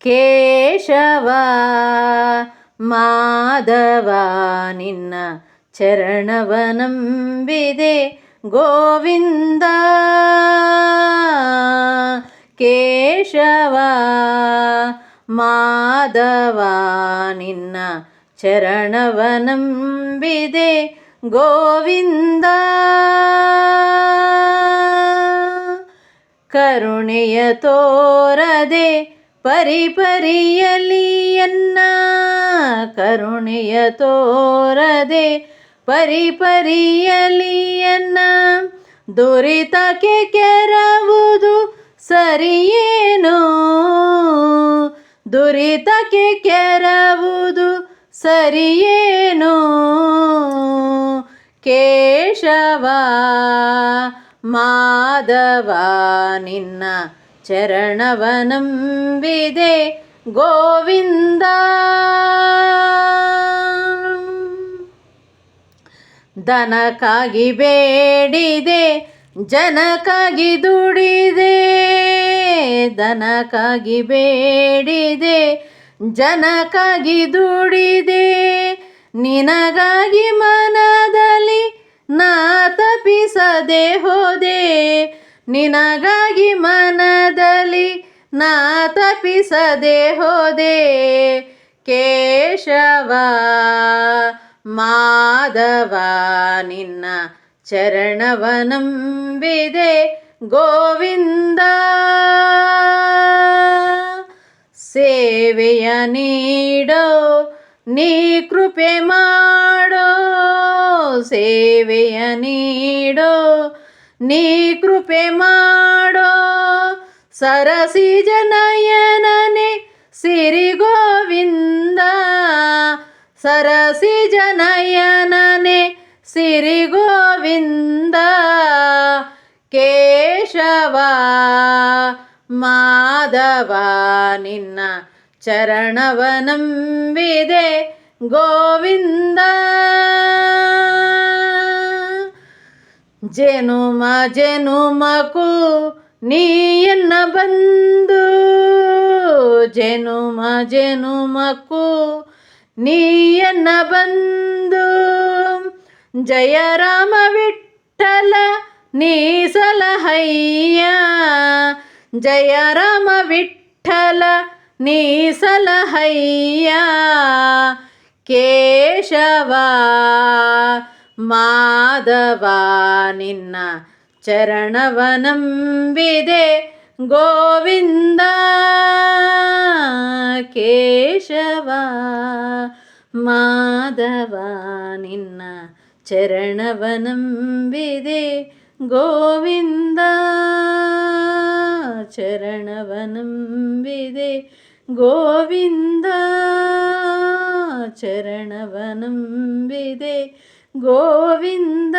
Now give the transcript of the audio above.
ಕೇಶವ ಮಾಧವ ನಿನ್ನ ಚರಣವನಂಬಿದೆ ಗೋವಿಂದ ಕೇಶವ ಮಾಧವ ನಿನ್ನ ಚರಣವನಂಬಿದೆ ಗೋವಿಂದ ಕರುಣೆಯ ತೋರದೆ ಪರಿಪರಿಯಲಿಯನ್ನ ಕರುಣೆಯ ತೋರದೆ. ಪರಿಪರಿಯಲಿಯನ್ನ ದುರಿತಕ್ಕೆ ಕೆರವುದು ಸರಿಯೇನು? ದುರಿತಕ್ಕೆ ಕೆರವುದು ಸರಿಯೇನು? ಕೇಶವ ಮಾಧವ ನಿನ್ನ ಚರಣವನಂಬಿದೆ ಗೋವಿಂದ. ದನಕ್ಕಾಗಿ ಬೇಡಿದೆ, ಜನಕ್ಕಾಗಿ ದುಡಿದೆ. ದನಕ್ಕಾಗಿ ಬೇಡಿದೆ, ಜನಕ್ಕಾಗಿ ದುಡಿದೆ. ನಿನಗಾಗಿ ಮನದಲ್ಲಿ ನಾ ತಪಿಸದೆ ಹೋದೆ, ನಿನಗಾಗಿ ಮನದಲ್ಲಿ ನಾ ತಪಿಸದೆ ಹೋದೆ, ಕೇಶವ ಮಾಧವ ನಿನ್ನ ಚರಣವನಂಬಿದೆ ಗೋವಿಂದ ಸೇವೆಯ ನೀಡೋ, ನೀ ಕೃಪೆ ಮಾಡೋ, ಸೇವೆಯ ನೀಡೋ, ನೀ ಕೃಪೆ ಮಾಡೋ ಸರಸಿ ಜನಯನನೆ ಸಿರಿ ಗೋವಿಂದ ಸರಸಿ ಜನಯನನೆ ಸಿರಿ ಗೋವಿಂದ ಕೇಶವ ಮಾಧವ ನಿನ್ನ ಚರಣವನಂಬಿದೆ ಗೋವಿಂದ ಜನುಮ ಜನುಮಕು ನೀಯನ್ನ ಬಂದು ಜನುಮ ಜನುಮಕು ನೀಯನ್ನ ಬಂದು ಜಯ ರಾಮ ವಿಠಲ ನೀ ಸಲಹಯ್ಯ ಜಯ ರಾಮ ವಿಠಲ ನೀ ಸಲಹಯ್ಯ ಕೇಶವ ಮಾಧವ ನಿನ್ನ ಚರಣವನಂಬಿದೆ ಗೋವಿಂದ ಕೇಶವ ಮಾಧವ ನಿನ್ನ ಚರಣವನಂಬಿದೆ ಗೋವಿಂದ ಚರಣವನಂಬಿದೆ ಗೋವಿಂದ ಚರಣವನಂಬಿದೆ ಗೋವಿಂದ